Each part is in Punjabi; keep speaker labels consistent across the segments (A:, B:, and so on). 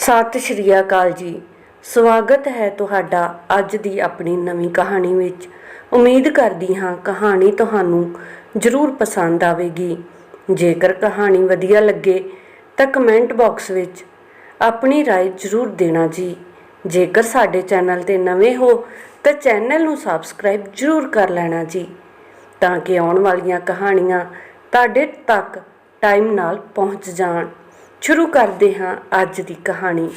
A: ਸਤਿ ਸ਼੍ਰੀ ਅਕਾਲ ਜੀ ਸਵਾਗਤ ਹੈ ਤੁਹਾਡਾ ਅੱਜ ਦੀ ਆਪਣੀ ਨਵੀਂ ਕਹਾਣੀ ਵਿੱਚ ਉਮੀਦ ਕਰਦੀ ਹਾਂ ਕਹਾਣੀ ਤੁਹਾਨੂੰ ਜ਼ਰੂਰ ਪਸੰਦ ਆਵੇਗੀ ਜੇਕਰ ਕਹਾਣੀ ਵਧੀਆ ਲੱਗੇ ਤਾਂ ਕਮੈਂਟ ਬਾਕਸ ਵਿੱਚ ਆਪਣੀ رائے ਜ਼ਰੂਰ ਦੇਣਾ ਜੀ ਜੇਕਰ ਸਾਡੇ ਚੈਨਲ ਤੇ ਨਵੇਂ ਹੋ ਤਾਂ ਚੈਨਲ ਨੂੰ ਸਬਸਕ੍ਰਾਈਬ ਜ਼ਰੂਰ ਕਰ ਲੈਣਾ ਜੀ ਤਾਂ ਕਿ ਆਉਣ ਵਾਲੀਆਂ ਕਹਾਣੀਆਂ ਤੁਹਾਡੇ ਤੱਕ ਟਾਈਮ ਨਾਲ ਪਹੁੰਚ ਜਾਣ ਸ਼ੁਰੂ ਕਰਦੇ ਹਾਂ ਅੱਜ ਦੀ ਕਹਾਣੀ।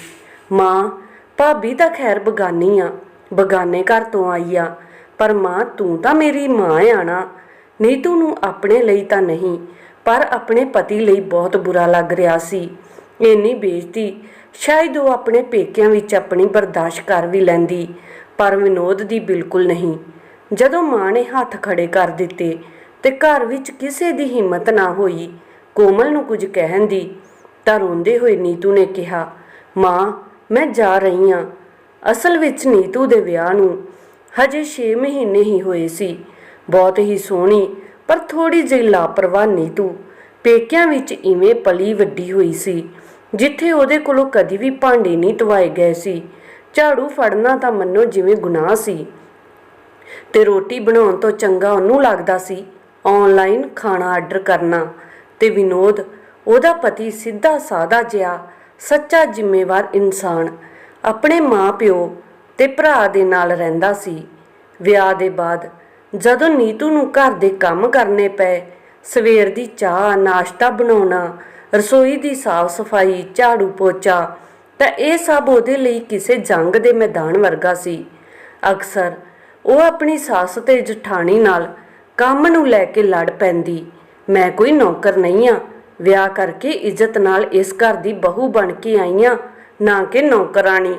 A: ਮਾਂ, ਭਾਬੀ ਤਾਂ ਖੈਰ ਬਗਾਨੀ ਆ, ਬਗਾਨੇ ਘਰ ਤੋਂ ਆਈ ਆ, ਪਰ ਮਾਂ, ਤੂੰ ਤਾਂ ਮੇਰੀ ਮਾਂ ਆ ਨਾ। ਨੀਤੂ ਨੂੰ ਆਪਣੇ ਲਈ ਤਾਂ ਨਹੀਂ, ਪਰ ਆਪਣੇ ਪਤੀ ਲਈ ਬਹੁਤ ਬੁਰਾ ਲੱਗ ਰਿਹਾ ਸੀ। ਇੰਨੀ ਬੇਇੱਜ਼ਤੀ, ਸ਼ਾਇਦ ਉਹ ਆਪਣੇ ਪੇਕਿਆਂ ਵਿੱਚ ਆਪਣੀ ਬਰਦਾਸ਼ਤ ਕਰ ਵੀ ਲੈਂਦੀ, ਪਰ ਵਿਨੋਦ ਦੀ ਬਿਲਕੁਲ ਨਹੀਂ। ਜਦੋਂ ਮਾਂ ਨੇ ਹੱਥ ਖੜੇ ਕਰ ਦਿੱਤੇ ਤੇ ਘਰ ਵਿੱਚ ਕਿਸੇ ਦੀ ਹਿੰਮਤ ਨਾ ਹੋਈ, ਕੋਮਲ ਨੂੰ ਕੁਝ ਕਹਿਣ ਦੀ ਤਾਂ ਰੋਂਦੇ ਹੋਏ ਨੀਤੂ ਨੇ ਕਿਹਾ, ਮਾਂ, ਮੈਂ ਜਾ ਰਹੀ ਹਾਂ ਅਸਲ ਵਿੱਚ ਨੀਤੂ ਦੇ ਵਿਆਹ ਨੂੰ ਹਜੇ 6 ਮਹੀਨੇ ਹੀ ਹੋਏ ਸੀ। ਬਹੁਤ ਹੀ ਸੋਹਣੀ, ਪਰ ਥੋੜੀ ਜਿਹੀ ਲਾਪਰਵਾਹ ਨੀਤੂ ਪੇਕਿਆਂ ਵਿੱਚ ਇਵੇਂ ਪਲੀ ਵੱਡੀ ਹੋਈ ਸੀ, ਜਿੱਥੇ ਉਹਦੇ ਕੋਲੋਂ ਕਦੀ ਵੀ ਭਾਂਡੇ ਨਹੀਂ ਧਵਾਏ ਗਏ ਸੀ। ਝਾੜੂ ਫੜਨਾ ਤਾਂ ਮੰਨੋ ਜਿਵੇਂ ਗੁਨਾਹ ਸੀ। ਤੇ ਰੋਟੀ ਬਣਾਉਣ ਤੋਂ ਚੰਗਾ ਉਹਨੂੰ ਲੱਗਦਾ ਸੀ ਆਨਲਾਈਨ ਖਾਣਾ ਆਰਡਰ ਕਰਨਾ ਤੇ ਵਿਨੋਦ ਉਹਦਾ ਪਤੀ ਸਿੱਧਾ ਸਾਦਾ ਜਿਹਾ, ਸੱਚਾ ਜ਼ਿੰਮੇਵਾਰ ਇਨਸਾਨ, ਆਪਣੇ ਮਾਂ-ਪਿਓ ਤੇ ਭਰਾ ਦੇ ਨਾਲ ਰਹਿੰਦਾ ਸੀ। ਵਿਆਹ ਦੇ ਬਾਅਦ ਜਦੋਂ ਨੀਤੂ ਨੂੰ ਘਰ ਦੇ ਕੰਮ ਕਰਨੇ ਪਏ, ਸਵੇਰ ਦੀ ਚਾਹ, ਨਾਸ਼ਤਾ ਬਣਾਉਣਾ, ਰਸੋਈ ਦੀ ਸਾਫ਼ ਸਫ਼ਾਈ ਝਾੜੂ ਪੋਚਾ, ਤਾਂ ਇਹ ਸਭ ਉਹਦੇ ਲਈ ਕਿਸੇ ਜੰਗ ਦੇ ਮੈਦਾਨ ਵਰਗਾ ਸੀ। ਅਕਸਰ ਉਹ ਆਪਣੀ ਸੱਸ ਤੇ ਜਠਾਣੀ ਨਾਲ ਕੰਮ ਨੂੰ ਲੈ ਕੇ ਲੜ ਪੈਂਦੀ, ਮੈਂ ਕੋਈ ਨੌਕਰ ਨਹੀਂ ਆ ਵਿਆਹ ਕਰਕੇ ਇੱਜ਼ਤ ਨਾਲ ਇਸ ਘਰ ਦੀ ਬਹੂ ਬਣ ਕੇ ਆਈਆਂ, ਨਾ ਕਿ ਨੌਕਰਾਣੀ।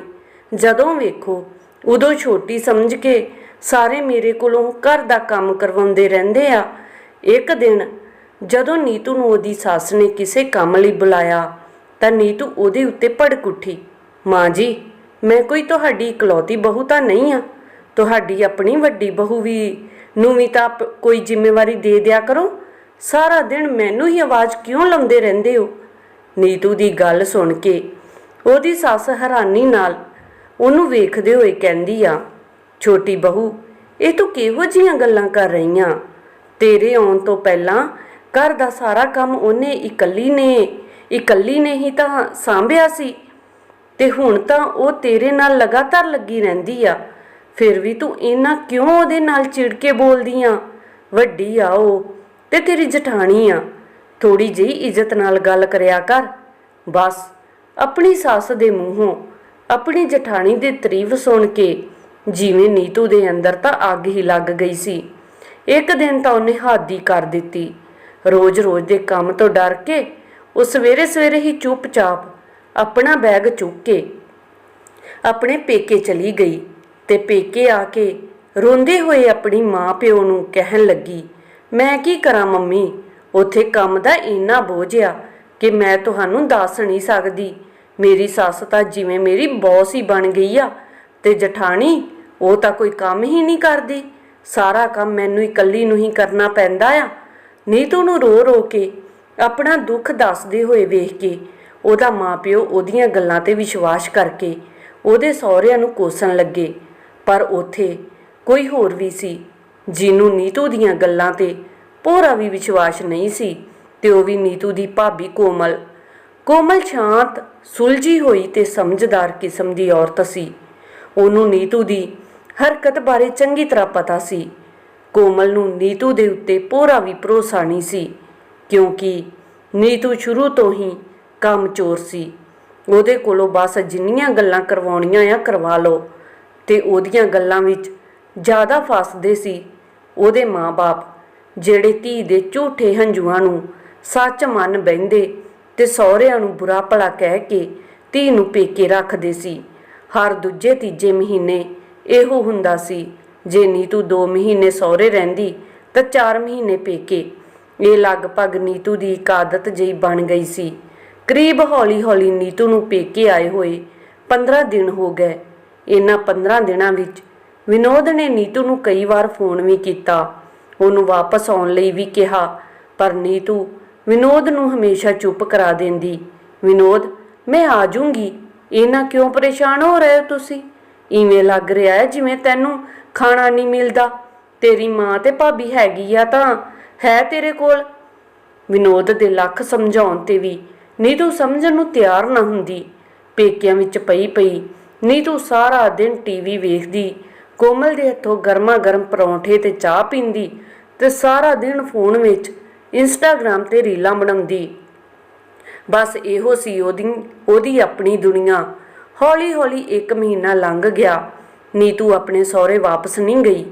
A: ਜਦੋਂ ਵੇਖੋ, ਉਦੋਂ ਛੋਟੀ ਸਮਝ ਕੇ ਸਾਰੇ ਮੇਰੇ ਕੋਲੋਂ ਘਰ ਦਾ ਕੰਮ ਕਰਵਾਉਂਦੇ ਰਹਿੰਦੇ ਆ। ਇੱਕ ਦਿਨ ਜਦੋਂ ਨੀਤੂ ਨੂੰ ਉਹਦੀ ਸੱਸ ਨੇ ਕਿਸੇ ਕੰਮ ਲਈ ਬੁਲਾਇਆ, ਤਾਂ ਨੀਤੂ ਉਹਦੇ ਉੱਤੇ ਭੜਕ ਉੱਠੀ। ਮਾਂ ਜੀ, ਮੈਂ ਕੋਈ ਤੁਹਾਡੀ ਇਕਲੌਤੀ ਬਹੂ ਤਾਂ ਨਹੀਂ ਆ। ਤੁਹਾਡੀ ਆਪਣੀ ਵੱਡੀ ਬਹੂ ਵੀ ਨੂੰ ਵੀ ਤਾਂ ਕੋਈ ਜ਼ਿੰਮੇਵਾਰੀ ਦੇ ਦਿਆ ਕਰੋ। ਸਾਰਾ ਦਿਨ ਮੈਨੂੰ ਹੀ ਆਵਾਜ਼ ਕਿਉਂ ਲਾਉਂਦੇ ਰਹਿੰਦੇ ਹੋ? ਨੀਤੂ ਦੀ ਗੱਲ ਸੁਣ ਕੇ ਉਹਦੀ ਸੱਸ ਹੈਰਾਨੀ ਨਾਲ ਉਹਨੂੰ ਵੇਖਦੇ ਹੋਏ ਕਹਿੰਦੀ ਆ, ਛੋਟੀ ਬਹੂ, ਇਹ ਤੂੰ ਕਿਹੋ ਜੀਆਂ ਗੱਲਾਂ ਕਰ ਰਹੀਆਂ ਤੇਰੇ ਆਉਣ ਤੋਂ ਪਹਿਲਾਂ ਘਰ ਦਾ ਸਾਰਾ ਕੰਮ ਉਹਨੇ ਇਕੱਲੀ ਨੇ ਇਕੱਲੀ ਨੇ ਹੀ ਤਾਂ ਸਾਂਭਿਆ ਸੀ ਤੇ ਹੁਣ ਤਾਂ ਉਹ ਤੇਰੇ ਨਾਲ ਲਗਾਤਾਰ ਲੱਗੀ ਰਹਿੰਦੀ ਆ। ਫਿਰ ਵੀ ਤੂੰ ਇੰਨਾ ਕਿਉਂ ਉਹਦੇ ਨਾਲ ਚਿੜ ਕੇ ਬੋਲਦੀ ਆ? ਵੱਡੀ ਆ ਉਹ ਤੇ ਤੇਰੀ ਜਠਾਣੀ ਆ। ਥੋੜੀ ਜਿਹੀ ਇੱਜ਼ਤ ਨਾਲ ਗੱਲ ਕਰਿਆ ਕਰ। ਬਸ, ਆਪਣੀ ਸੱਸ ਦੇ ਮੂੰਹੋਂ ਆਪਣੀ ਜਠਾਣੀ ਦੀ ਤਾਰੀਫ ਸੁਣ ਕੇ ਜਿਵੇਂ ਨੀਤੂ ਦੇ ਅੰਦਰ ਤਾਂ ਅੱਗ ਹੀ ਲੱਗ ਗਈ ਸੀ। ਇੱਕ ਦਿਨ ਤਾਂ ਉਹਨੇ ਹਾਦੀ ਕਰ ਦਿੱਤੀ। ਰੋਜ਼-ਰੋਜ਼ ਦੇ ਕੰਮ ਤੋਂ ਡਰ ਕੇ ਉਹ ਸਵੇਰੇ-ਸਵੇਰੇ ਹੀ ਚੁੱਪਚਾਪ ਆਪਣਾ ਬੈਗ ਚੁੱਕ ਕੇ ਆਪਣੇ ਪੇਕੇ ਚਲੀ ਗਈ ਤੇ ਪੇਕੇ ਆ ਕੇ ਰੋਂਦੇ ਹੋਏ ਆਪਣੀ ਮਾਂ ਪਿਓ ਨੂੰ ਕਹਿਣ ਲੱਗੀ ਮੈਂ ਕੀ ਕਰਾਂ ਮੰਮੀ? ਉਥੇ ਕੰਮ ਦਾ ਇੰਨਾ ਬੋਝ ਆ ਕਿ ਮੈਂ ਤੁਹਾਨੂੰ ਦੱਸ ਨਹੀਂ ਸਕਦੀ। ਮੇਰੀ ਸੱਸ ਤਾਂ ਜਿਵੇਂ ਮੇਰੀ ਬੌਸ ਹੀ ਬਣ ਗਈ ਆ ਤੇ ਜਠਾਣੀ, ਉਹ ਤਾਂ ਕੋਈ ਕੰਮ ਹੀ ਨਹੀਂ ਕਰਦੀ। ਸਾਰਾ ਕੰਮ ਮੈਨੂੰ ਇਕੱਲੀ ਨੂੰ ਹੀ ਕਰਨਾ ਪੈਂਦਾ ਆ। ਨੀਤੂ ਨੂੰ ਰੋ ਰੋ ਕੇ ਆਪਣਾ ਦੁੱਖ ਦੱਸਦੇ ਹੋਏ ਵੇਖ ਕੇ ਉਹਦਾ ਮਾਪਿਓ ਉਹਦੀਆਂ ਗੱਲਾਂ ਤੇ ਵਿਸ਼ਵਾਸ ਕਰਕੇ ਉਹਦੇ ਸਹੁਰਿਆਂ ਨੂੰ ਕੋਸਣ ਲੱਗੇ। ਪਰ ਉਥੇ ਕੋਈ ਹੋਰ ਵੀ ਸੀ। ਜਿਹਨੂੰ ਨੀਤੂ ਦੀਆਂ ਗੱਲਾਂ ਤੇ ਪੂਰਾ ਵੀ ਵਿਸ਼ਵਾਸ ਨਹੀਂ ਸੀ, ਤੇ ਉਹ ਵੀ ਨੀਤੂ ਦੀ ਭਾਬੀ ਕੋਮਲ। ਕੋਮਲ ਸ਼ਾਂਤ, ਸੁਲਝੀ ਹੋਈ ਤੇ ਸਮਝਦਾਰ ਕਿਸਮ ਦੀ ਔਰਤ ਸੀ। ਉਹਨੂੰ ਨੀਤੂ ਦੀ ਹਰਕਤ ਬਾਰੇ ਚੰਗੀ ਤਰ੍ਹਾਂ ਪਤਾ ਸੀ। ਕੋਮਲ ਨੂੰ ਨੀਤੂ ਦੇ ਉੱਤੇ ਪੂਰਾ ਵੀ ਭਰੋਸਾ ਨਹੀਂ ਸੀ, ਕਿਉਂਕਿ ਨੀਤੂ ਸ਼ੁਰੂ ਤੋਂ ਹੀ ਕੰਮ ਚੋਰ ਸੀ। ਉਹਦੇ ਕੋਲੋਂ ਬਸ ਜਿੰਨੀਆਂ ਗੱਲਾਂ ਕਰਵਾਉਣੀਆਂ ਆ ਕਰਵਾ ਲਓ, ਤੇ ਉਹਦੀਆਂ ਗੱਲਾਂ ਵਿੱਚ ਜ਼ਿਆਦਾ ਫਸਦੇ ਸੀ। ਉਹਦੇ ਮਾਪੇ ਜਿਹੜੇ ਧੀ ਦੇ ਝੂਠੇ ਹੰਝੂਆਂ ਨੂੰ ਸੱਚ ਮੰਨ ਬੈੰਦੇ ਤੇ ਸਹੁਰਿਆਂ ਨੂੰ ਬੁਰਾ ਭਲਾ ਕਹਿ ਕੇ ਧੀ ਨੂੰ ਪੇਕੇ ਰੱਖਦੇ ਸੀ, ਹਰ ਦੂਜੇ ਤੀਜੇ ਮਹੀਨੇ ਇਹੋ ਹੁੰਦਾ ਸੀ, ਜੇ ਨੀਤੂ 2 ਮਹੀਨੇ ਸਹੁਰੇ ਰਹਿੰਦੀ ਤਾਂ 4 ਮਹੀਨੇ ਪੇਕੇ। ਇਹ ਲਗਭਗ ਨੀਤੂ ਦੀ ਇੱਕ ਆਦਤ ਜਿਹੀ ਬਣ ਗਈ ਸੀ। ਕਰੀਬ ਹੌਲੀ-ਹੌਲੀ ਨੀਤੂ ਨੂੰ ਪੇਕੇ ਆਏ ਹੋਏ 15 ਦਿਨ ਹੋ ਗਏ। ਇਹਨਾਂ 15 ਦਿਨਾਂ ਵਿੱਚ ਵਿਨੋਦ ਨੇ ਨੀਤੂ ਨੂੰ ਕਈ ਵਾਰ ਫੋਨ ਵੀ ਕੀਤਾ। ਉਹਨੂੰ ਵਾਪਸ ਆਉਣ ਲਈ ਵੀ ਕਿਹਾ, ਪਰ ਨੀਤੂ ਵਿਨੋਦ ਨੂੰ ਹਮੇਸ਼ਾ ਚੁੱਪ ਕਰਾ ਦਿੰਦੀ। ਵਿਨੋਦ, ਮੈਂ ਆ ਜਾਊਂਗੀ। ਇਹਨਾਂ ਕਿਉਂ ਪਰੇਸ਼ਾਨ ਹੋ ਰਹੇ ਹੋ ਤੁਸੀਂ? ਇਵੇਂ ਲੱਗ ਰਿਹਾ ਹੈ ਜਿਵੇਂ ਤੈਨੂੰ ਖਾਣਾ ਨਹੀਂ ਮਿਲਦਾ। ਤੇਰੀ ਮਾਂ ਤੇ ਭਾਬੀ ਹੈਗੀ ਆ ਤਾਂ ਹੈ ਤੇਰੇ ਕੋਲ? ਵਿਨੋਦ ਦੇ ਲੱਖ ਸਮਝਾਉਣ ਤੇ ਵੀ ਨੀਤੂ ਸਮਝਣ ਨੂੰ ਤਿਆਰ ਨਾ ਹੁੰਦੀ। ਪੇਕਿਆਂ ਵਿੱਚ ਪਈ ਪਈ ਨੀਤੂ ਸਾਰਾ ਦਿਨ ਟੀਵੀ ਵੇਖਦੀ। ਕੋਮਲ ਦੇ ਹੱਥੋਂ ਗਰਮਾ ਗਰਮ ਪਰੌਂਠੇ ਤੇ ਚਾਹ ਪੀਂਦੀ ਤੇ ਸਾਰਾ ਦਿਨ ਫੋਨ ਵਿੱਚ ਇੰਸਟਾਗ੍ਰam ਤੇ ਰੀਲਾਂ ਬਣਾਉਂਦੀ। ਬਸ ਇਹੋ ਸੀ ਉਹਦੀ ਉਹਦੀ ਆਪਣੀ ਦੁਨੀਆ। ਹੌਲੀ ਹੌਲੀ ਇੱਕ ਮਹੀਨਾ ਲੰਘ ਗਿਆ। ਨੀਤੂ ਆਪਣੇ ਸਹੁਰੇ ਵਾਪਸ ਨਹੀਂ ਗਈ,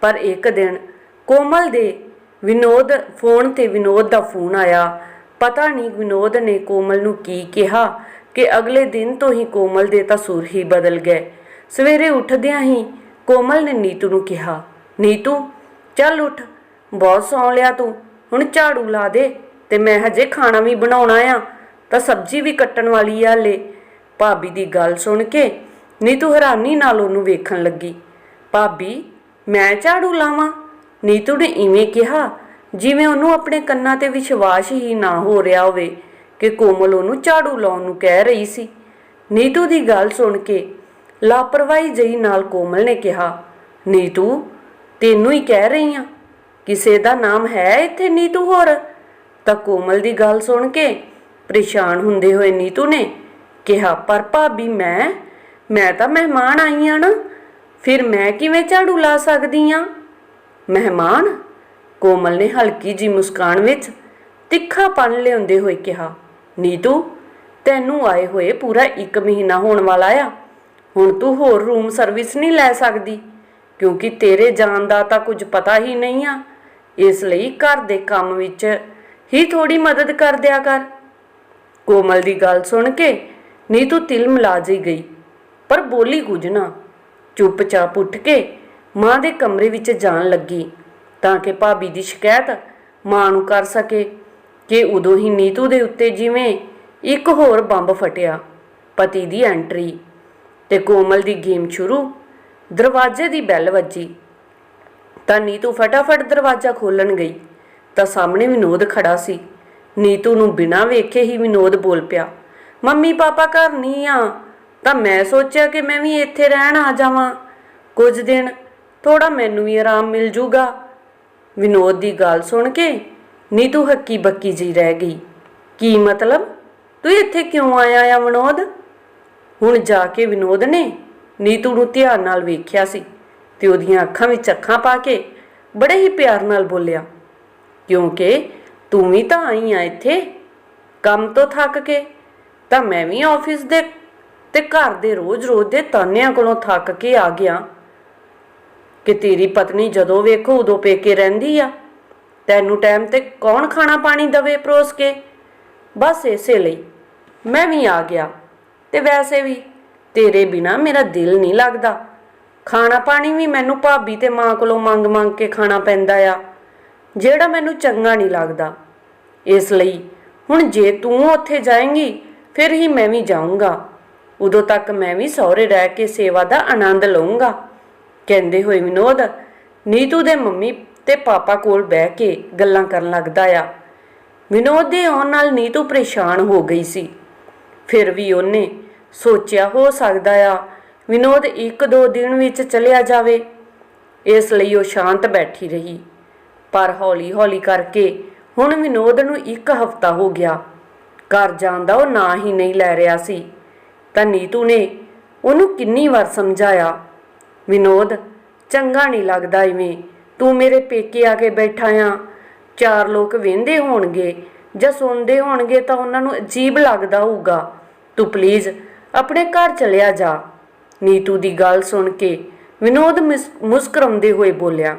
A: ਪਰ ਇੱਕ ਦਿਨ ਕੋਮਲ ਦੇ ਵਿਨੋਦ, ਫੋਨ ਤੇ ਵਿਨੋਦ ਦਾ ਫੋਨ ਆਇਆ। ਪਤਾ ਨਹੀਂ ਵਿਨੋਦ ਨੇ ਕੋਮਲ ਨੂੰ ਕੀ ਕਿਹਾ ਕਿ ਅਗਲੇ ਦਿਨ ਤੋਂ ਹੀ ਕੋਮਲ ਦੇ ਤਾਂ ਸੁਰ ਹੀ ਬਦਲ ਗਏ। ਸਵੇਰੇ ਉੱਠਦਿਆਂ ਹੀ ਕੋਮਲ ਨੇ ਨੀਤੂ ਨੂੰ ਕਿਹਾ, ਨੀਤੂ, ਚੱਲ ਉੱਠ। ਬਹੁਤ ਸੌਂ ਲਿਆ ਤੂੰ। ਹੁਣ ਝਾੜੂ ਲਾ ਦੇ ਤੇ ਮੈਂ ਹਜੇ ਖਾਣਾ ਵੀ ਬਣਾਉਣਾ ਆ। ਤਾਂ ਸਬਜ਼ੀ ਵੀ ਕੱਟਣ ਵਾਲੀ ਆ ਲੈ। ਭਾਬੀ ਦੀ ਗੱਲ ਸੁਣ ਕੇ ਨੀਤੂ ਹੈਰਾਨੀ ਨਾਲ ਉਹਨੂੰ ਵੇਖਣ ਲੱਗੀ। ਭਾਬੀ, ਮੈਂ ਝਾੜੂ ਲਾਵਾਂ? ਨੀਤੂ ਨੇ ਇਵੇਂ ਕਿਹਾ, ਜਿਵੇਂ ਉਹਨੂੰ ਆਪਣੇ ਕੰਨਾਂ ਤੇ ਵਿਸ਼ਵਾਸ ਹੀ ਨਾ ਹੋ ਰਿਹਾ ਹੋਵੇ ਕਿ ਕੋਮਲ ਉਹਨੂੰ ਝਾੜੂ ਲਾਉਣ ਨੂੰ ਕਹਿ ਰਹੀ ਸੀ। ਨੀਤੂ ਦੀ ਗੱਲ ਸੁਣ ਕੇ ਲਾਪਰਵਾਹੀ ਜਈ ਨਾਲ ਕੋਮਲ ਨੇ ਕਿਹਾ, ਨੀਤੂ, ਤੈਨੂੰ ਹੀ ਕਹਿ ਰਹੀ ਆ। ਕਿਸੇ ਦਾ ਨਾਮ ਹੈ ਇੱਥੇ ਨੀਤੂ ਹੋਰ? ਤਾਂ ਕੋਮਲ ਦੀ ਗੱਲ ਸੁਣ ਕੇ ਪਰੇਸ਼ਾਨ ਹੁੰਦੇ ਹੋਏ ਨੀਤੂ ਨੇ ਕਿਹਾ, ਪਰ ਭਾਬੀ, ਮੈਂ ਮੈਂ ਤਾਂ ਮਹਿਮਾਨ ਆਈ ਆ ਨਾ। ਫਿਰ ਮੈਂ ਕਿਵੇਂ ਝਾੜੂ ਲਾ ਸਕਦੀ ਆ? ਮਹਿਮਾਨ? ਕੋਮਲ ਨੇ ਹਲਕੀ ਜੀ ਮੁਸਕਾਨ ਵਿੱਚ ਤਿੱਖਾਪਨ ਲਿਆਉਂਦੇ ਹੋਏ ਕਿਹਾ, ਨੀਤੂ, ਤੈਨੂੰ ਆਏ ਹੋਏ ਪੂਰਾ 1 ਮਹੀਨਾ ਹੋਣ ਵਾਲਾ ਆ। ਹੁਣ ਤੂੰ ਹੋਰ ਰੂਮ ਸਰਵਿਸ ਨਹੀਂ ਲੈ ਸਕਦੀ, ਕਿਉਂਕਿ ਤੇਰੇ ਜਾਣ ਦਾ ਤਾਂ ਕੁਝ ਪਤਾ ਹੀ ਨਹੀਂ ਆ। ਇਸ ਲਈ ਘਰ ਦੇ ਕੰਮ ਵਿੱਚ ਹੀ ਥੋੜੀ ਮਦਦ ਕਰ ਦਿਆ ਕਰ। ਕੋਮਲ ਦੀ ਗੱਲ ਸੁਣ ਕੇ ਨੀਤੂ ਤਿਲ ਮਿਲਾ ਜਿਹੀ ਗਈ, ਪਰ ਬੋਲੀ ਕੁਝ ਨਾ। ਚੁੱਪਚਾਪ ਉੱਠ ਕੇ ਮਾਂ ਦੇ ਕਮਰੇ ਵਿੱਚ ਜਾਣ ਲੱਗੀ, ਤਾਂ ਕਿ ਭਾਬੀ ਦੀ ਸ਼ਿਕਾਇਤ ਮਾਂ ਨੂੰ ਕਰ ਸਕੇ ਕਿ ਉਦੋਂ ਹੀ ਨੀਤੂ ਦੇ ਉੱਤੇ ਜਿਵੇਂ ਇੱਕ ਹੋਰ ਬੰਬ ਫਟਿਆ, ਪਤੀ ਦੀ ਐਂਟਰੀ। ਤੇ ਕੋਮਲ ਦੀ ਗੇਮ ਸ਼ੁਰੂ। ਦਰਵਾਜ਼ੇ ਦੀ ਬੈਲ ਵੱਜੀ। ਤਾਂ ਨੀਤੂ ਫਟਾਫਟ ਦਰਵਾਜ਼ਾ ਖੋਲਣ ਗਈ। ਤਾਂ ਸਾਹਮਣੇ ਵਿਨੋਦ ਖੜਾ ਸੀ। ਨੀਤੂ ਨੂੰ ਬਿਨਾਂ ਵੇਖੇ ਹੀ ਵਿਨੋਦ ਬੋਲ ਪਿਆ, ਮੰਮੀ ਪਾਪਾ ਘਰ ਨਹੀਂ ਆ। ਤਾਂ ਮੈਂ ਸੋਚਿਆ ਕਿ ਮੈਂ ਵੀ ਇੱਥੇ ਰਹਿਣ ਆ ਜਾਵਾਂ। ਕੁਝ ਦਿਨ ਥੋੜਾ ਮੈਨੂੰ ਵੀ ਆਰਾਮ ਮਿਲ ਜੂਗਾ। ਵਿਨੋਦ ਦੀ ਗੱਲ ਸੁਣ ਕੇ ਨੀਤੂ ਹੱਕੀ ਬੱਕੀ ਜੀ ਰਹਿ ਗਈ। ਕੀ ਮਤਲਬ? ਤੂੰ ਇੱਥੇ ਕਿਉਂ ਆਇਆ ਆ ਵਿਨੋਦ? ਹੁਣ ਜਾ ਕੇ ਵਿਨੋਦ ਨੇ ਨੀਤੂ ਨੂੰ ਧਿਆਨ ਨਾਲ ਵੇਖਿਆ ਸੀ ਤੇ ਉਹਦੀਆਂ ਅੱਖਾਂ ਵਿੱਚ ਅੱਖਾਂ ਪਾ ਕੇ ਬੜੇ ਹੀ ਪਿਆਰ ਨਾਲ ਬੋਲਿਆ, ਕਿਉਂਕਿ ਤੂੰ ਵੀ ਤਾਂ ਆਈ ਆ ਇੱਥੇ, ਕੰਮ ਤੋਂ ਥੱਕ ਕੇ, ਤਾਂ ਮੈਂ ਵੀ ਆਫਿਸ ਦੇ ਤੇ ਘਰ ਦੇ ਰੋਜ਼-ਰੋਜ਼ ਦੇ ਤਾਨਿਆਂ ਕੋਲੋਂ ਥੱਕ ਕੇ ਆ ਗਿਆ। ਕਿ ਤੇਰੀ ਪਤਨੀ ਜਦੋਂ ਵੇਖੋ ਉਦੋਂ ਪੇਕੇ ਰਹਿੰਦੀ ਆ, ਤੈਨੂੰ ਟਾਈਮ ਤੇ ਕੌਣ ਖਾਣਾ ਪਾਣੀ ਦਵੇ ਪਰੋਸ ਕੇ? ਬਸ ਇਸੇ ਲਈ ਮੈਂ ਵੀ ਆ ਗਿਆ। ਤੇ ਵੈਸੇ ਵੀ ਤੇਰੇ ਬਿਨਾ ਮੇਰਾ ਦਿਲ ਨਹੀਂ ਲੱਗਦਾ। ਖਾਣਾ ਪਾਣੀ ਵੀ ਮੈਨੂੰ ਭਾਬੀ ਤੇ ਮਾਂ ਕੋਲੋਂ ਮੰਗ ਮੰਗ ਕੇ ਖਾਣਾ ਪੈਂਦਾ ਆ। ਜਿਹੜਾ ਮੈਨੂੰ ਚੰਗਾ ਨਹੀਂ ਲੱਗਦਾ। ਇਸ ਲਈ ਹੁਣ ਜੇ ਤੂੰ ਉੱਥੇ ਜਾਏਂਗੀ, ਫਿਰ ਹੀ ਮੈਂ ਵੀ ਜਾਊਂਗਾ। ਉਦੋਂ ਤੱਕ ਮੈਂ ਵੀ ਸਹੁਰੇ ਰਹਿ ਕੇ ਸੇਵਾ ਦਾ ਆਨੰਦ ਲਵਾਂਗਾ ਕਹਿੰਦੇ ਹੋਏ ਵਿਨੋਦ, ਨੀਤੂ ਦੇ ਮੰਮੀ ਤੇ ਪਾਪਾ ਕੋਲ ਬਹਿ ਕੇ ਗੱਲਾਂ ਕਰਨ ਲੱਗਦਾ ਆ। ਵਿਨੋਦ ਦੇ ਆਉਣ ਨਾਲ ਨੀਤੂ ਪਰੇਸ਼ਾਨ ਹੋ ਗਈ ਸੀ। ਫਿਰ ਵੀ ਉਹਨੇ ਸੋਚਿਆ ਹੋ ਸਕਦਾ ਆ, ਵਿਨੋਦ ਇੱਕ ਦੋ ਦਿਨ ਵਿੱਚ ਚਲਿਆ ਜਾਵੇ। ਇਸ ਲਈ ਉਹ ਸ਼ਾਂਤ ਬੈਠੀ ਰਹੀ। ਪਰ ਹੌਲੀ-ਹੌਲੀ ਕਰਕੇ ਹੁਣ ਵਿਨੋਦ ਨੂੰ ਇੱਕ ਹਫ਼ਤਾ ਹੋ ਗਿਆ। ਘਰ ਜਾਣ ਦਾ ਉਹ ਨਾਂ ਹੀ ਨਹੀਂ ਲੈ ਰਿਹਾ ਸੀ। ਤਾਂ ਨੀਤੂ ਨੇ ਉਹਨੂੰ ਕਿੰਨੀ ਵਾਰ ਸਮਝਾਇਆ, ਵਿਨੋਦ, ਚੰਗਾ ਨਹੀਂ ਲੱਗਦਾ ਇਵੇਂ। ਤੂੰ ਮੇਰੇ ਪੇਕੇ ਆ ਕੇ ਬੈਠਾ ਆ। ਚਾਰ ਲੋਕ ਵੇਂਦੇ ਹੋਣਗੇ। ਜਾਂ ਸੁਣਦੇ ਹੋਣਗੇ ਤਾਂ ਉਹਨਾਂ ਨੂੰ ਅਜੀਬ ਲੱਗਦਾ ਹੋਊਗਾ। ਤੂੰ ਪਲੀਜ਼ ਆਪਣੇ ਘਰ ਚਲਿਆ ਜਾ। ਨੀਤੂ ਦੀ ਗੱਲ ਸੁਣ ਕੇ ਵਿਨੋਦ ਮੁਸ- ਮੁਸਕਰਾਉਂਦੇ ਹੋਏ ਬੋਲਿਆ,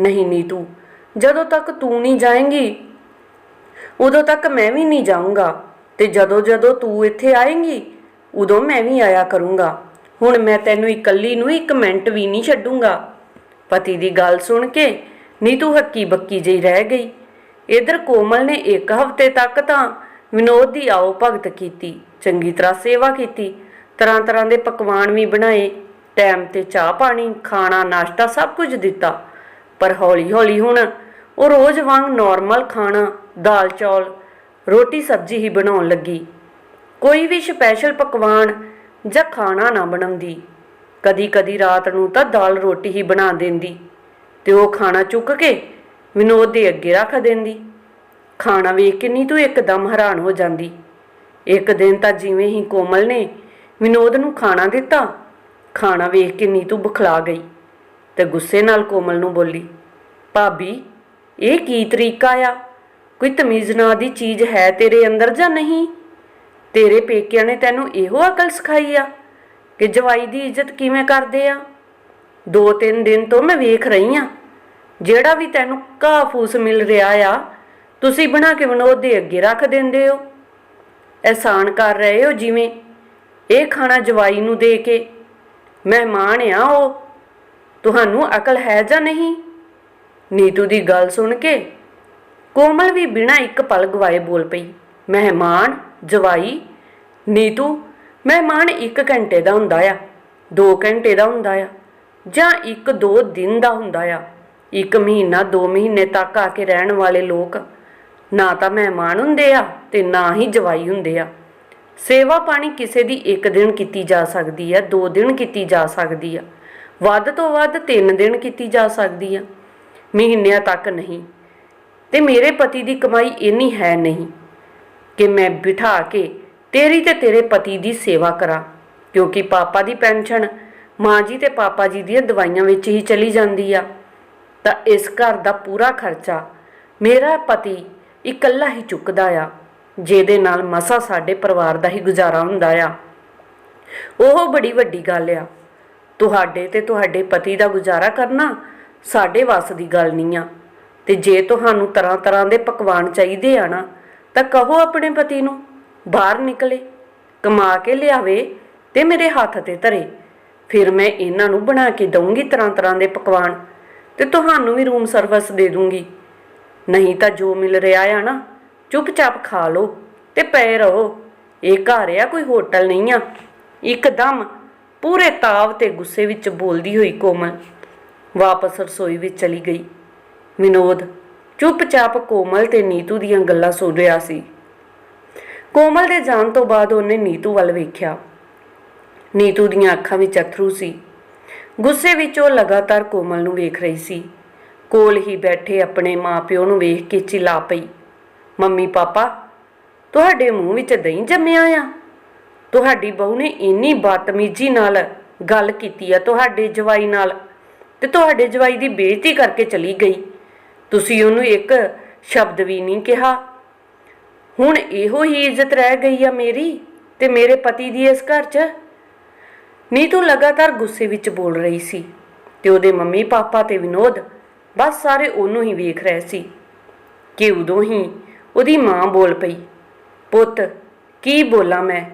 A: ਨਹੀਂ ਨੀਤੂ, ਜਦੋਂ ਤੱਕ ਤੂੰ ਨਹੀਂ ਜਾਏਂਗੀ, ਉਦੋਂ ਤੱਕ ਮੈਂ ਵੀ ਨਹੀਂ ਜਾਊਂਗਾ ਤੇ ਜਦੋਂ ਜਦੋਂ ਤੂੰ ਇੱਥੇ ਆਏਂਗੀ, ਉਦੋਂ ਮੈਂ ਵੀ ਆਇਆ ਕਰੂੰਗਾ। ਹੁਣ ਮੈਂ ਤੈਨੂੰ ਇਕੱਲੀ ਨੂੰ ਇੱਕ ਮਿੰਟ ਵੀ ਨਹੀਂ ਛੱਡੂੰਗਾ। ਪਤੀ ਦੀ ਗੱਲ ਸੁਣ ਕੇ ਨੀਤੂ ਹੱਕੀ ਬੱਕੀ ਜਿਹੀ ਰਹਿ ਗਈ। ਇਧਰ ਕੋਮਲ ਨੇ ਇੱਕ ਹਫ਼ਤੇ ਤੱਕ ਤਾਂ ਵਿਨੋਦ ਦੀ ਆਓ ਭਗਤ ਕੀਤੀ, ਚੰਗੀ ਤਰ੍ਹਾਂ ਸੇਵਾ ਕੀਤੀ, ਤਰ੍ਹਾਂ ਤਰ੍ਹਾਂ ਦੇ ਪਕਵਾਨ ਵੀ ਬਣਾਏ, ਟਾਈਮ ਤੇ ਚਾਹ ਪਾਣੀ, ਖਾਣਾ, ਨਾਸ਼ਤਾ ਸਭ ਕੁਝ ਦਿੱਤਾ। ਪਰ ਹੌਲੀ ਹੌਲੀ ਹੁਣ ਉਹ ਰੋਜ਼ ਵਾਂਗ ਨਾਰਮਲ ਖਾਣਾ, ਦਾਲ ਚੌਲ, ਰੋਟੀ ਸਬਜ਼ੀ ਹੀ ਬਣਾਉਣ ਲੱਗੀ। ਕੋਈ ਵੀ ਸਪੈਸ਼ਲ ਪਕਵਾਨ ਜਾਂ ਖਾਣਾ ਨਾ ਬਣਾਉਂਦੀ। ਕਦੀ ਕਦੀ ਰਾਤ ਨੂੰ ਤਾਂ ਦਾਲ ਰੋਟੀ ਹੀ ਬਣਾ ਦਿੰਦੀ। ਤੇ ਉਹ ਖਾਣਾ ਚੁੱਕ ਕੇ ਵਿਨੋਦ ਦੇ ਅੱਗੇ ਰੱਖ ਦਿੰਦੀ। ਖਾਣਾ ਵੇਖ ਕੇ ਨਹੀਂ ਤੂੰ ਇੱਕਦਮ ਹੈਰਾਨ ਹੋ ਜਾਂਦੀ। ਇੱਕ ਦਿਨ ਤਾਂ ਜਿਵੇਂ ਹੀ ਕੋਮਲ ਨੇ ਵਿਨੋਦ ਨੂੰ ਖਾਣਾ ਦਿੱਤਾ। ਖਾਣਾ ਵੇਖ ਕੇ ਨੀਤੂ ਬੁਖਲਾ ਗਈ ਤੇ ਗੁੱਸੇ ਨਾਲ ਕੋਮਲ ਨੂੰ ਬੋਲੀ, ਭਾਬੀ, ਇਹ ਕੀ ਤਰੀਕਾ ਆ? ਕੋਈ ਤਮੀਜ਼ ਨਾਂ ਦੀ ਚੀਜ਼ ਹੈ ਤੇਰੇ ਅੰਦਰ ਜਾਂ ਨਹੀਂ? ਤੇਰੇ ਪੇਕਿਆਂ ਨੇ ਤੈਨੂੰ ਇਹੋ ਅਕਲ ਸਿਖਾਈ ਆ ਕਿ ਜਵਾਈ ਦੀ ਇੱਜ਼ਤ ਕਿਵੇਂ ਕਰਦੇ ਆ? ਦੋ ਤਿੰਨ ਦਿਨ ਤੋਂ ਮੈਂ ਵੇਖ ਰਹੀ ਆ। ਜਿਹੜਾ ਵੀ ਤੈਨੂੰ ਘਾਹ ਫੂਸ ਮਿਲ ਰਿਹਾ ਆ, ਤੁਸੀਂ ਬਣਾ ਕੇ ਵਿਨੋਦ ਦੇ ਅੱਗੇ ਰੱਖ ਦਿੰਦੇ ਹੋ। ਐਹਸਾਨ ਕਰ ਰਹੇ ਹੋ ਜਿਵੇਂ ਇਹ ਖਾਣਾ ਜਵਾਈ ਨੂੰ ਦੇ ਕੇ ਮਹਿਮਾਨ ਆ ਉਹ। ਤੁਹਾਨੂੰ ਅਕਲ ਹੈ ਜਾਂ ਨਹੀਂ? ਨੀਤੂ ਦੀ ਗੱਲ ਸੁਣ ਕੇ ਕੋਮਲ ਵੀ ਬਿਨਾਂ ਇੱਕ ਪਲ ਗਵਾਏ ਬੋਲ ਪਈ, ਮਹਿਮਾਨ, ਜਵਾਈ, ਨੀਤੂ, ਮਹਿਮਾਨ 1 ਘੰਟੇ ਦਾ ਹੁੰਦਾ ਆ 2 ਘੰਟੇ ਦਾ ਹੁੰਦਾ ਆ ਜਾਂ 1-2 ਦਿਨ ਦਾ ਹੁੰਦਾ ਆ। ਇੱਕ ਮਹੀਨਾ, ਦੋ ਮਹੀਨੇ ਤੱਕ ਆ ਕੇ ਰਹਿਣ ਵਾਲੇ ਲੋਕ ਨਾ ਤਾਂ ਮਹਿਮਾਨ ਹੁੰਦੇ ਆ ਤੇ ਨਾ ਹੀ ਜਵਾਈ ਹੁੰਦੇ ਆ। ਸੇਵਾ ਪਾਣੀ ਕਿਸੇ ਦੀ ਇੱਕ ਦਿਨ ਕੀਤੀ ਜਾ ਸਕਦੀ ਆ, ਦੋ ਦਿਨ ਕੀਤੀ ਜਾ ਸਕਦੀ ਆ। ਵੱਧ ਤੋਂ ਵੱਧ ਤਿੰਨ ਦਿਨ ਕੀਤੀ ਜਾ ਸਕਦੀ ਆ। ਮਹੀਨਿਆਂ ਤੱਕ ਨਹੀਂ। ਤੇ ਮੇਰੇ ਪਤੀ ਦੀ ਕਮਾਈ ਇੰਨੀ ਹੈ ਨਹੀਂ ਕਿ ਮੈਂ ਬਿਠਾ ਕੇ ਤੇਰੀ ਤੇ ਤੇਰੇ ਪਤੀ ਦੀ ਸੇਵਾ ਕਰਾਂ, ਕਿਉਂਕਿ ਪਾਪਾ ਦੀ ਪੈਨਸ਼ਨ ਮਾਂ ਜੀ ਤੇ ਪਾਪਾ ਜੀ ਦੀਆਂ ਦਵਾਈਆਂ ਵਿੱਚ ਹੀ ਚਲੀ ਜਾਂਦੀ ਆ। ਤਾਂ ਇਸ ਘਰ ਦਾ ਪੂਰਾ ਖਰਚਾ ਮੇਰਾ ਪਤੀ ਇਕੱਲਾ ਹੀ ਚੁੱਕਦਾ ਆ, ਜਿਹਦੇ ਨਾਲ ਮਸਾ ਸਾਡੇ ਪਰਿਵਾਰ ਦਾ ਹੀ ਗੁਜ਼ਾਰਾ ਹੁੰਦਾ ਆ। ਉਹ ਬੜੀ ਵੱਡੀ ਗੱਲ ਆ। ਤੁਹਾਡੇ ਤੇ ਤੁਹਾਡੇ ਪਤੀ ਦਾ ਗੁਜ਼ਾਰਾ ਕਰਨਾ ਸਾਡੇ ਵੱਸ ਦੀ ਗੱਲ ਨਹੀਂ ਆ। ਤੇ ਜੇ ਤੁਹਾਨੂੰ ਤਰ੍ਹਾਂ ਤਰ੍ਹਾਂ ਦੇ ਪਕਵਾਨ ਚਾਹੀਦੇ ਆ ਨਾ, ਤਾਂ ਕਹੋ ਆਪਣੇ ਪਤੀ ਨੂੰ, ਬਾਹਰ ਨਿਕਲੇ, ਕਮਾ ਕੇ ਲਿਆਵੇ ਤੇ ਮੇਰੇ ਹੱਥ ਤੇ ਧਰੇ। ਫਿਰ ਮੈਂ ਇਹਨਾਂ ਨੂੰ ਬਣਾ ਕੇ ਦਊਂਗੀ ਤਰ੍ਹਾਂ ਤਰ੍ਹਾਂ ਦੇ ਪਕਵਾਨ। ਤੇ ਤੁਹਾਨੂੰ ਵੀ ਰੂਮ ਸਰਵਿਸ ਦੇ ਦੂੰਗੀ। ਨਹੀਂ ਤਾਂ ਜੋ ਮਿਲ ਰਿਹਾ ਆ ਨਾ, ਚੁੱਪਚਾਪ ਖਾ ਲਓ ਤੇ ਪਏ ਰਹੋ। ਇਹ ਘਰ ਆ, ਕੋਈ ਹੋਟਲ ਨਹੀਂ ਆ। ਇੱਕਦਮ ਪੂਰੇ ਤਾਵ ਤੇ ਗੁੱਸੇ ਵਿੱਚ ਬੋਲਦੀ ਹੋਈ ਕੋਮਲ ਵਾਪਸ ਰਸੋਈ ਵਿੱਚ ਚਲੀ ਗਈ। ਵਿਨੋਦ ਚੁੱਪਚਾਪ ਕੋਮਲ ਤੇ ਨੀਤੂ ਦੀਆਂ ਗੱਲਾਂ ਸੁਣ ਰਿਹਾ ਸੀ। ਕੋਮਲ ਦੇ ਜਾਣ ਤੋਂ ਬਾਅਦ ਉਹਨੇ ਨੀਤੂ ਵੱਲ ਵੇਖਿਆ। ਨੀਤੂ ਦੀਆਂ ਅੱਖਾਂ ਵਿੱਚ ਅਥਰੂ ਸੀ। ਗੁੱਸੇ ਵਿੱਚ ਉਹ ਲਗਾਤਾਰ ਕੋਮਲ ਨੂੰ ਵੇਖ ਰਹੀ ਸੀ। ਕੋਲ ਹੀ ਬੈਠੇ ਆਪਣੇ ਮਾਪਿਓ ਨੂੰ ਵੇਖ ਕੇ ਚਿਲਾ ਪਈ। ਮੰਮੀ, ਪਾਪਾ, ਤੁਹਾਡੇ ਮੂੰਹ ਵਿੱਚ ਦਹੀਂ ਜੰਮਿਆ ਆ। ਤੁਹਾਡੀ ਬਹੂ ਨੇ ਇੰਨੀ ਬਦਤਮੀਜ਼ੀ ਨਾਲ ਗੱਲ ਕੀਤੀ ਆ ਤੁਹਾਡੇ ਜਵਾਈ ਨਾਲ ਤੇ ਤੁਹਾਡੇ ਜਵਾਈ ਦੀ ਬੇਇੱਜ਼ਤੀ ਕਰਕੇ ਚਲੀ ਗਈ। ਤੁਸੀਂ ਉਹਨੂੰ ਇੱਕ ਸ਼ਬਦ ਵੀ ਨਹੀਂ ਕਿਹਾ। ਹੁਣ ਇਹੋ ਹੀ ਇੱਜ਼ਤ ਰਹਿ ਗਈ ਆ ਮੇਰੀ ਤੇ ਮੇਰੇ ਪਤੀ ਦੀ ਇਸ ਘਰ 'ਚ? ਨੀਤੂ ਲਗਾਤਾਰ ਗੁੱਸੇ ਵਿੱਚ ਬੋਲ ਰਹੀ ਸੀ ਤੇ ਉਹਦੇ ਮੰਮੀ ਪਾਪਾ ਤੇ ਵਿਨੋਦ ਬਸ ਸਾਰੇ ਉਹਨੂੰ ਹੀ ਵੇਖ ਰਹੇ ਸੀ ਕਿ ਉਦੋਂ ਹੀ ਉਹਦੀ ਮਾਂ ਬੋਲ ਪਈ, ਪੁੱਤ, ਕੀ ਬੋਲਾਂ ਮੈਂ?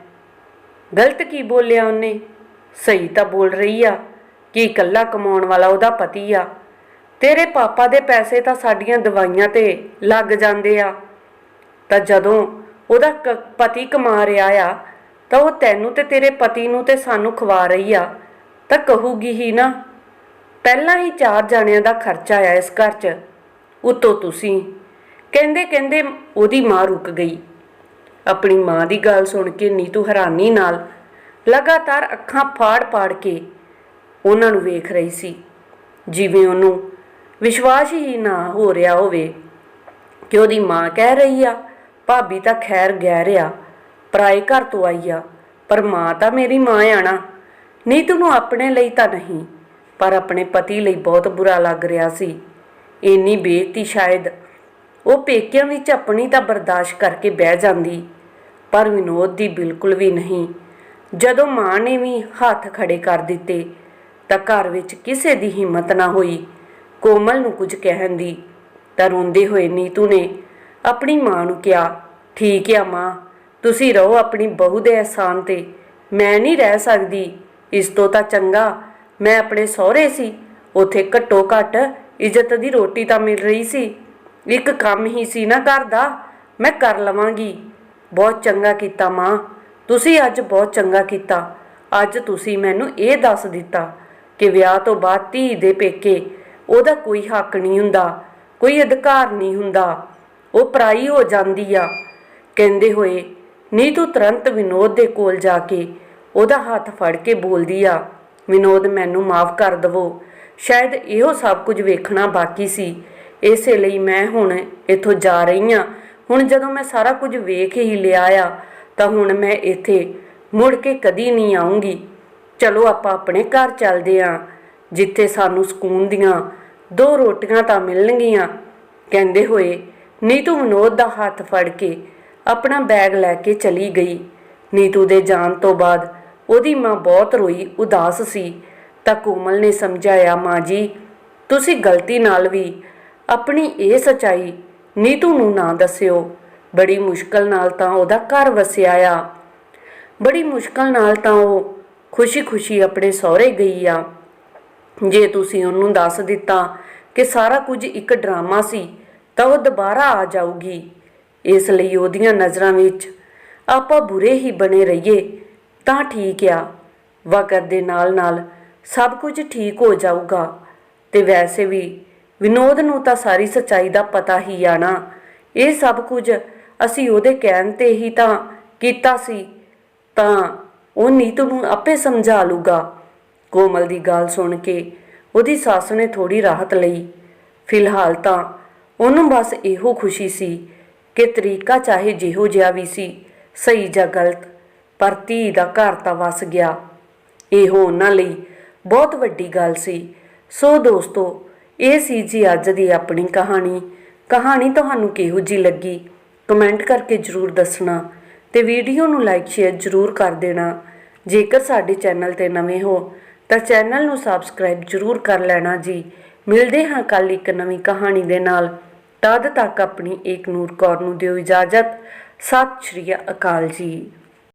A: ਗਲਤ ਕੀ ਬੋਲਿਆ ਉਹਨੇ? ਸਹੀ ਤਾਂ ਬੋਲ ਰਹੀ ਆ ਕਿ ਇਕੱਲਾ ਕਮਾਉਣ ਵਾਲਾ ਉਹਦਾ ਪਤੀ ਆ। ਤੇਰੇ ਪਾਪਾ ਦੇ ਪੈਸੇ ਤਾਂ ਸਾਡੀਆਂ ਦਵਾਈਆਂ ਤੇ ਲੱਗ ਜਾਂਦੇ ਆ। ਤਾਂ ਜਦੋਂ ਉਹਦਾ ਕ- ਪਤੀ ਕਮਾ ਰਿਹਾ ਆ ਤਾਂ ਉਹ ਤੈਨੂੰ ਤੇ ਤੇਰੇ ਪਤੀ ਨੂੰ ਤੇ ਸਾਨੂੰ ਖਵਾ ਰਹੀ ਆ। ਤਾਂ ਕਹੂਗੀ ਹੀ ਨਾ, ਪਹਿਲਾਂ ਹੀ ਚਾਰ ਜਾਣਿਆਂ ਦਾ ਖਰਚਾ ਆਇਆ ਇਸ ਘਰ 'ਚ। ਉਤੋਂ ਤੁਸੀਂ। ਕਹਿੰਦੇ ਕਹਿੰਦੇ ਉਹਦੀ ਮਾਂ ਰੁਕ ਗਈ। ਆਪਣੀ ਮਾਂ ਦੀ ਗੱਲ ਸੁਣ ਕੇ ਨੀਤੂ ਹੈਰਾਨੀ ਨਾਲ ਲਗਾਤਾਰ ਅੱਖਾਂ ਫਾੜ-ਫਾੜ ਕੇ ਉਹਨਾਂ ਨੂੰ ਵੇਖ ਰਹੀ ਸੀ। ਜਿਵੇਂ ਉਹਨੂੰ ਵਿਸ਼ਵਾਸ ਹੀ ਨਾ ਹੋ ਰਿਹਾ ਹੋਵੇ ਕਿ ਉਹਦੀ ਮਾਂ ਕਹਿ ਰਹੀ ਆ, ਭਾਬੀ ਤਾਂ ਖੈਰ ਗਹਿ ਰਿਆ ਪਰਾਏ ਘਰ ਤੋਂ ਆਈ ਆ, ਪਰ ਮਾਂ ਤਾਂ ਮੇਰੀ ਮਾਂ ਆ ਨਾ। ਨੀਤੂ ਨੂੰ ਆਪਣੇ ਲਈ ਤਾਂ ਨਹੀਂ, ਪਰ ਆਪਣੇ ਪਤੀ ਲਈ ਬਹੁਤ ਬੁਰਾ ਲੱਗ ਰਿਹਾ ਸੀ। ਇੰਨੀ ਬੇਇੱਜ਼ਤੀ ਸ਼ਾਇਦ ਉਹ ਪੇਕਿਆਂ ਵਿੱਚ ਆਪਣੀ ਤਾਂ ਬਰਦਾਸ਼ਤ ਕਰਕੇ ਬਹਿ ਜਾਂਦੀ, ਪਰ ਵਿਨੋਦ ਦੀ ਬਿਲਕੁਲ ਵੀ ਨਹੀਂ। ਜਦੋਂ ਮਾਂ ਨੇ ਵੀ ਹੱਥ ਖੜੇ ਕਰ ਦਿੱਤੇ, ਤਾਂ ਘਰ ਵਿੱਚ ਕਿਸੇ ਦੀ ਹਿੰਮਤ ਨਾ ਹੋਈ। ਕੋਮਲ ਨੂੰ ਕੁਝ ਕਹਿਣ ਦੀ ਤਾਂ ਰੋਂਦੇ ਹੋਏ ਨੀਤੂ ਨੇ ਆਪਣੀ ਮਾਂ ਨੂੰ ਕਿਹਾ, ਠੀਕ ਆ ਮਾਂ ਤੁਸੀਂ ਰਹੋ ਆਪਣੀ ਬਹੂ ਦੇ ਅਹਿਸਾਨ ਤੇ। ਮੈਂ ਨਹੀਂ ਰਹਿ ਸਕਦੀ। ਇਸ ਤੋਂ ਤਾਂ ਚੰਗਾ, ਮੈਂ ਆਪਣੇ ਸਹੁਰੇ ਸੀ। ਉਥੇ ਘੱਟੋ ਘੱਟ ਇੱਜ਼ਤ ਦੀ ਰੋਟੀ ਤਾਂ ਮਿਲ ਰਹੀ ਸੀ। ਇੱਕ ਕੰਮ ਹੀ ਸੀ ਨਾ ਘਰ ਦਾ, ਮੈਂ ਕਰ ਲਵਾਂਗੀ। ਬਹੁਤ ਚੰਗਾ ਕੀਤਾ ਮਾਂ। ਤੁਸੀਂ ਅੱਜ ਬਹੁਤ ਚੰਗਾ ਕੀਤਾ। ਅੱਜ ਤੁਸੀਂ ਮੈਨੂੰ ਇਹ ਦੱਸ ਦਿੱਤਾ ਕਿ ਵਿਆਹ ਤੋਂ ਬਾਅਦ ਧੀ ਦੇ ਪੇਕੇ ਉਹਦਾ ਕੋਈ ਹੱਕ ਨਹੀਂ ਹੁੰਦਾ, ਕੋਈ ਅਧਿਕਾਰ ਨਹੀਂ ਹੁੰਦਾ। ਉਹ ਪਰਾਈ ਹੋ ਜਾਂਦੀ ਆ। ਕਹਿੰਦੇ ਹੋਏ ਨੀਤੂ ਤੁਰੰਤ ਵਿਨੋਦ ਦੇ ਕੋਲ ਜਾ ਕੇ ਉਹਦਾ ਹੱਥ ਫੜ ਕੇ ਬੋਲਦੀ ਆ, ਵਿਨੋਦ, ਮੈਨੂੰ ਮਾਫ ਕਰ ਦਵੋ। ਸ਼ਾਇਦ ਇਹੋ ਸਭ ਕੁਝ ਵੇਖਣਾ ਬਾਕੀ ਸੀ। ਇਸੇ ਲਈ ਮੈਂ ਹੁਣ ਇੱਥੋਂ ਜਾ ਰਹੀ ਆ। ਹੁਣ ਜਦੋਂ ਮੈਂ ਸਾਰਾ ਕੁਝ ਵੇਖ ਹੀ ਲਿਆ ਆ, ਤਾਂ ਹੁਣ ਮੈਂ ਇੱਥੇ ਮੁੜ ਕੇ ਕਦੀ ਨਹੀਂ ਆਉਂਗੀ ਚਲੋ, ਆਪਾਂ ਆਪਣੇ ਘਰ ਚੱਲਦੇ ਆਂ, ਜਿੱਥੇ ਸਾਨੂੰ ਸਕੂਨ ਦੀਆਂ ਦੋ ਰੋਟੀਆਂ ਤਾਂ ਮਿਲਣਗੀਆਂ। ਕਹਿੰਦੇ ਹੋਏ ਨੀਤੂ ਵਿਨੋਦ ਦਾ ਹੱਥ ਫੜ ਕੇ ਆਪਣਾ ਬੈਗ ਲੈ ਕੇ ਚਲੀ ਗਈ। ਨੀਤੂ ਦੇ ਜਾਣ ਤੋਂ ਬਾਅਦ ਉਹਦੀ ਮਾਂ ਬਹੁਤ ਰੋਈ, ਉਦਾਸ ਸੀ। ਤਾਂ ਕੋਮਲ ਨੇ ਸਮਝਾਇਆ, ਮਾਂ ਜੀ, ਤੁਸੀਂ ਗਲਤੀ ਨਾਲ ਵੀ ਆਪਣੀ ਇਹ ਸਚਾਈ ਨੀਤੂ ਨੂੰ ਨਾ ਦੱਸਿਓ। ਬੜੀ ਮੁਸ਼ਕਲ ਨਾਲ ਤਾਂ ਉਹਦਾ ਘਰ ਵਸਿਆ ਆ। ਬੜੀ ਮੁਸ਼ਕਲ ਨਾਲ ਤਾਂ ਉਹ ਖੁਸ਼ੀ-ਖੁਸ਼ੀ ਆਪਣੇ ਸਹੁਰੇ ਗਈ ਆ। ਜੇ ਤੁਸੀਂ ਉਹਨੂੰ ਦੱਸ ਦਿੱਤਾ ਕਿ ਸਾਰਾ ਕੁਝ ਇੱਕ ਡਰਾਮਾ ਸੀ, ਤਾਂ ਉਹ ਦੁਬਾਰਾ ਆ ਜਾਊਗੀ। ਇਸ ਲਈ ਉਹਦੀਆਂ ਨਜ਼ਰਾਂ ਵਿੱਚ ਆਪਾਂ ਬੁਰੇ ਹੀ ਬਣੇ ਰਹੀਏ, ਤਾਂ ਠੀਕ ਆ। ਵਕਤ ਦੇ ਨਾਲ-ਨਾਲ ਸਭ ਕੁਝ ਠੀਕ ਹੋ ਜਾਊਗਾ। ਤੇ ਵੈਸੇ ਵੀ ਵਿਨੋਦ ਨੂੰ ਤਾਂ ਸਾਰੀ ਸੱਚਾਈ ਦਾ ਪਤਾ ਹੀ ਆ ਨਾ। ਇਹ ਸਭ ਕੁਝ ਅਸੀਂ ਉਹਦੇ ਕਹਿਣ ਤੇ ਹੀ ਤਾਂ ਕੀਤਾ ਸੀ। ਤਾਂ ਉਹ ਨੀਤੂ ਨੂੰ ਆਪੇ ਸਮਝਾ ਲੂਗਾ। ਕੋਮਲ ਦੀ ਗੱਲ ਸੁਣ ਕੇ ਉਹਦੀ ਸੱਸ ਨੇ ਥੋੜੀ ਰਾਹਤ ਲਈ। ਫਿਲਹਾਲ ਤਾਂ ਉਹਨੂੰ ਬਸ ਇਹੋ ਖੁਸ਼ੀ ਸੀ ਕਿ ਤਰੀਕਾ ਚਾਹੇ ਜਿਹੋ ਜਿਹਾ ਵੀ ਸੀ, ਸਹੀ ਜਾਂ ਗਲਤ, ਪਰ ਧੀ ਦਾ ਘਰ ਤਾਂ ਵਸ ਗਿਆ। ਇਹੋ ਉਹਨਾਂ ਲਈ ਬਹੁਤ ਵੱਡੀ ਗੱਲ ਸੀ। ਸੋ ਦੋਸਤੋ, ਇਹ ਸੀ ਜੀ ਅੱਜ ਦੀ ਆਪਣੀ ਕਹਾਣੀ। ਕਹਾਣੀ ਤੁਹਾਨੂੰ ਕਿਹੋ ਜੀ ਲੱਗੀ? ਕਮੈਂਟ ਕਰਕੇ ਜਰੂਰ ਦੱਸਣਾ ਤੇ ਵੀਡੀਓ ਨੂੰ ਲਾਈਕ, ਸ਼ੇਅਰ ਜਰੂਰ ਕਰ ਦੇਣਾ। ਜੇਕਰ ਸਾਡੇ ਚੈਨਲ ਤੇ ਨਵੇਂ ਹੋ, ਤਾਂ ਚੈਨਲ ਨੂੰ ਸਬਸਕ੍ਰਾਈਬ ਜਰੂਰ ਕਰ ਲੈਣਾ ਜੀ। ਮਿਲਦੇ ਹਾਂ ਕੱਲ ਇੱਕ ਨਵੀਂ ਕਹਾਣੀ ਦੇ ਨਾਲ। ਤਦ ਤੱਕ ਆਪਣੀ ਏਕ ਨੂਰ ਕੌਰ ਨੂੰ ਦਿਓ ਇਜਾਜ਼ਤ। ਸਤਿ ਸ਼੍ਰੀ ਅਕਾਲ ਜੀ।